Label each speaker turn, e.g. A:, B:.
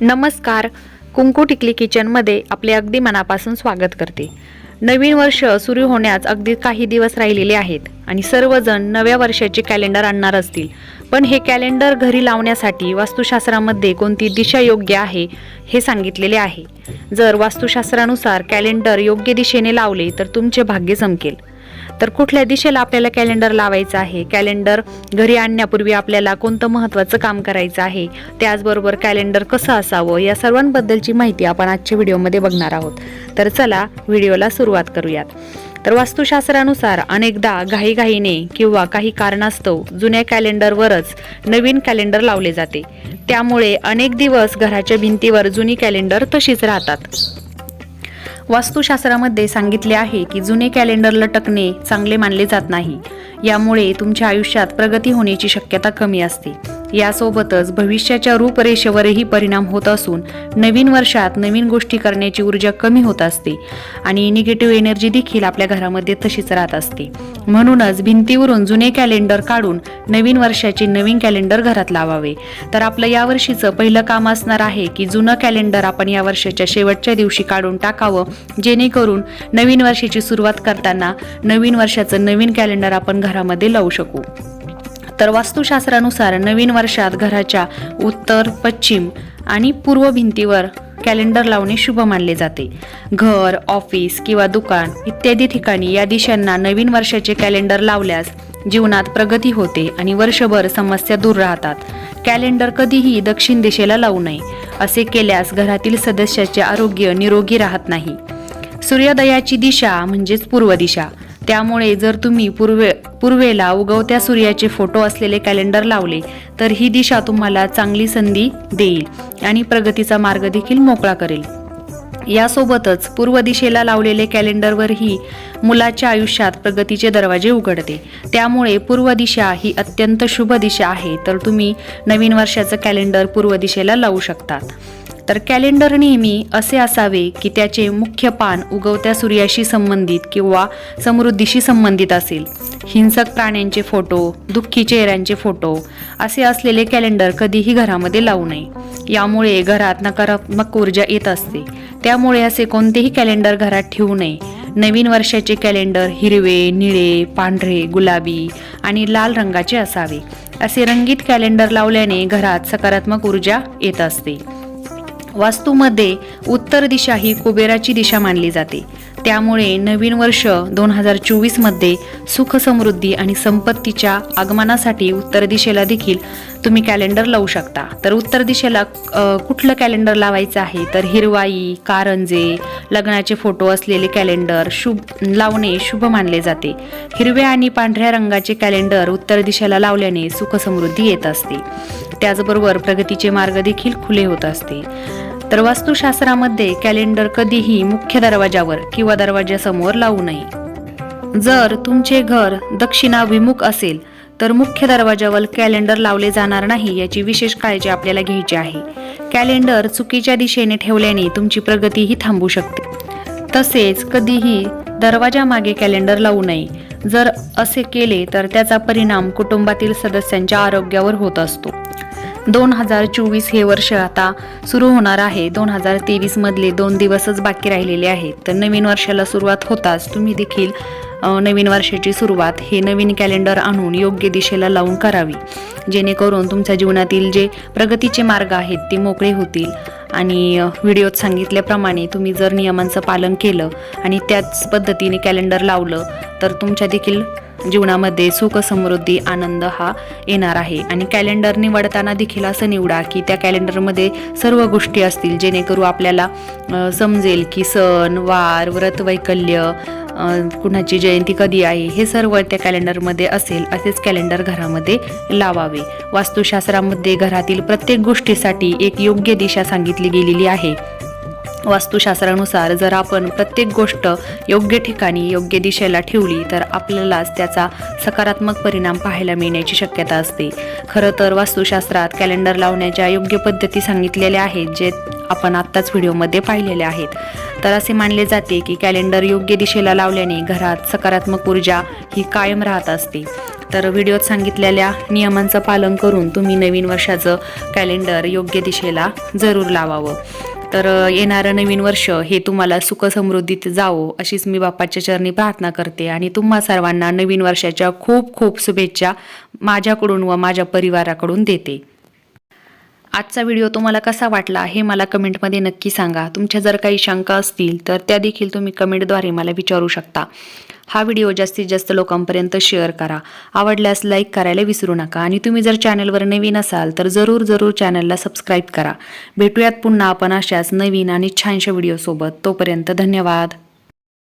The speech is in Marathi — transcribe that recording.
A: नमस्कार. कुंकू टिकली किचनमध्ये आपले अगदी मनापासून स्वागत करते. नवीन वर्ष सुरू होण्यास अगदी काही दिवस राहिलेले आहेत आणि सर्वजण नव्या वर्षाचे कॅलेंडर आणणार असतील. पण हे कॅलेंडर घरी लावण्यासाठी वास्तुशास्त्रामध्ये कोणती दिशा योग्य आहे हे सांगितलेले आहे. जर वास्तुशास्त्रानुसार कॅलेंडर योग्य दिशेने लावले तर तुमचे भाग्य जमकेल तर कुठल्या दिशेला आपल्याला कॅलेंडर लावायचं आहे? कॅलेंडर घरी आणण्यापूर्वी आपल्याला कोणतं महत्त्वाचं काम करायचं आहे? त्याचबरोबर कॅलेंडर कसं असावं? या सर्वांबद्दलची माहिती आपण आजच्या व्हिडिओमध्ये बघणार आहोत. तर चला व्हिडिओला सुरुवात करूयात. तर वास्तुशास्त्रानुसार अनेकदा घाईघाईने किंवा काही कारणास्तव जुन्या कॅलेंडरवरच नवीन कॅलेंडर लावले जाते. त्यामुळे अनेक दिवस घराच्या भिंतीवर जुनी कॅलेंडर तशीच राहतात. वास्तुशास्त्रामध्ये सांगितले आहे की जुने कॅलेंडर लटकणे चांगले मानले जात नाही. यामुळे तुमच्या आयुष्यात प्रगती होण्याची शक्यता कमी असते. यासोबतच भविष्याच्या रूपरेषेवरही परिणाम होत असून नवीन वर्षात नवीन गोष्टी करण्याची ऊर्जा कमी होत असते आणि निगेटिव्ह एनर्जी देखील आपल्या घरामध्ये तशीच राहत असते. म्हणूनच भिंतीवरून जुने कॅलेंडर काढून नवीन वर्षाचे नवीन कॅलेंडर घरात लावावे. तर आपलं यावर्षीचं पहिलं काम असणार आहे की जुनं कॅलेंडर आपण या वर्षाच्या शेवटच्या दिवशी काढून टाकावं जेणेकरून नवीन वर्षाची सुरुवात करताना नवीन वर्षाचं नवीन कॅलेंडर आपण घरामध्ये लावू शकू. तर वास्तुशास्त्रानुसार नवीन वर्षात घराच्या उत्तर पश्चिम आणि पूर्व भिंतीवर कॅलेंडर लावणे शुभ मानले जाते. घर ऑफिस किंवा दुकान इत्यादी ठिकाणी या दिशांना नवीन वर्षाचे कॅलेंडर लावल्यास जीवनात प्रगती होते आणि वर्षभर समस्या दूर राहतात. कॅलेंडर कधीही दक्षिण दिशेला लावू नये. असे केल्यास घरातील सदस्याचे आरोग्य निरोगी राहत नाही. सूर्योदयाची दिशा म्हणजेच पूर्व दिशा. त्यामुळे जर तुम्ही पूर्वे पूर्वेला उगवत्या सूर्याचे फोटो असलेले कॅलेंडर लावले तर ही दिशा तुम्हाला चांगली संधी देईल आणि प्रगतीचा मार्ग देखील मोकळा करेल. यासोबतच पूर्व दिशेला लावलेले कॅलेंडरवरही मुलाच्या आयुष्यात प्रगतीचे दरवाजे उघडते. त्यामुळे पूर्व दिशा ही अत्यंत शुभ दिशा आहे तर तुम्ही नवीन वर्षाचं कॅलेंडर पूर्व दिशेला लावू शकतात. तर कॅलेंडर नेहमी असे असावे की त्याचे मुख्य पान उगवत्या सूर्याशी संबंधित किंवा समृद्धीशी संबंधित असेल. हिंसक प्राण्यांचे फोटो दुःखी चेहऱ्यांचे फोटो असे असलेले कॅलेंडर कधीही घरामध्ये लावू नये. यामुळे घरात नकारात्मक ऊर्जा येत असते. त्यामुळे असे कोणतेही कॅलेंडर घरात ठेवू नये. नवीन वर्षाचे कॅलेंडर हिरवे निळे पांढरे गुलाबी आणि लाल रंगाचे असावे. असे रंगीत कॅलेंडर लावल्याने घरात सकारात्मक ऊर्जा येत असते. वास्तूमध्ये उत्तर दिशा ही कुबेराची दिशा मानली जाते. त्यामुळे नवीन वर्ष दोन हजार चोवीसमध्ये सुख समृद्धी आणि संपत्तीच्या आगमनासाठी उत्तर दिशेला देखील तुम्ही कॅलेंडर लावू शकता. तर उत्तर दिशेला कुठलं कॅलेंडर लावायचं आहे? तर हिरवाई कारंजे लग्नाचे फोटो असलेले कॅलेंडर शुभ लावणे शुभ मानले जाते. हिरव्या आणि पांढऱ्या रंगाचे कॅलेंडर उत्तर दिशेला लावल्याने सुख समृद्धी येत असते. त्याचबरोबर प्रगतीचे मार्ग देखील खुले होत असते. तर वास्तुशास्त्रामध्ये कॅलेंडर कधीही मुख्य दरवाजावर किंवा दरवाजासमोर लावू नये. जर तुमचे घर दक्षिणाभिमुख असेल तर मुख्य दरवाजावर कॅलेंडर लावले जाणार नाही याची विशेष काळजी आपल्याला घ्यायची आहे. कॅलेंडर चुकीच्या दिशेने ठेवल्याने तुमची प्रगतीही थांबू शकते. तसेच कधीही दरवाजामागे कॅलेंडर लावू नये. जर असे केले तर त्याचा परिणाम कुटुंबातील सदस्यांच्या आरोग्यावर होत असतो. दोन हजार चोवीस हे वर्ष आता सुरू होणार आहे. दोन हजार तेवीस मधले दोन दिवसच बाकी राहिलेले आहेत. तर नवीन वर्षाला सुरुवात होताच तुम्ही देखील नवीन वर्षाची सुरुवात हे नवीन कॅलेंडर आणून योग्य दिशेला लावून करावी. जेणेकरून तुमच्या जीवनातील जे प्रगतीचे मार्ग आहेत ते मोकळे होतील. आणि व्हिडिओत सांगितल्याप्रमाणे तुम्ही जर नियमांचं पालन केलं आणि त्याच पद्धतीने कॅलेंडर लावलं तर तुमच्या देखील जीवनामध्ये सुख समृद्धी आनंद हा येणार आहे. आणि कॅलेंडर निवडताना देखील असं निवडा की त्या कॅलेंडरमध्ये सर्व गोष्टी असतील जेणेकरून आपल्याला समजेल की सण वार व्रत वैकल्य कुणाची जयंती कधी आहे हे सर्व त्या कॅलेंडरमध्ये असेल असेच कॅलेंडर घरामध्ये लावावे. वास्तुशास्त्रामध्ये घरातील प्रत्येक गोष्टीसाठी एक योग्य दिशा सांगितली गेलेली आहे. वास्तुशास्त्रानुसार जर आपण प्रत्येक गोष्ट योग्य ठिकाणी योग्य दिशेला ठेवली तर आपल्यालाच त्याचा सकारात्मक परिणाम पाहायला मिळण्याची शक्यता असते. खरं तर वास्तुशास्त्रात कॅलेंडर लावण्याच्या योग्य पद्धती सांगितलेल्या आहेत जे आपण आत्ताच व्हिडिओमध्ये पाहिलेले आहेत. तर असे मानले जाते की कॅलेंडर योग्य दिशेला लावल्याने घरात सकारात्मक ऊर्जा ही कायम राहत असते. तर व्हिडिओत सांगितलेल्या नियमांचं पालन करून तुम्ही नवीन वर्षाचं कॅलेंडर योग्य दिशेला जरूर लावावं. तर येणारं नवीन वर्ष हे तुम्हाला सुखसमृद्धीत जावो अशीच मी बाप्पाच्या चरणी प्रार्थना करते. आणि तुम्हा सर्वांना नवीन वर्षाच्या खूप खूप शुभेच्छा माझ्याकडून व माझ्या परिवाराकडून देते. आजचा व्हिडिओ तुम्हाला कसा वाटला हे मला कमेंटमध्ये नक्की सांगा. तुमच्या जर काही शंका असतील तर त्या देखील तुम्ही कमेंटद्वारे मला विचारू शकता. हा व्हिडिओ जास्तीत जास्त लोकांपर्यंत शेअर करा. आवडल्यास लाईक करायला विसरू नका आणि तुम्ही जर चॅनलवर नवीन असाल तर जरूर जरूर चॅनलला सबस्क्राईब करा. भेटूयात पुन्हा आपण अशाच नवीन आणि छानशा व्हिडिओसोबत. तोपर्यंत धन्यवाद.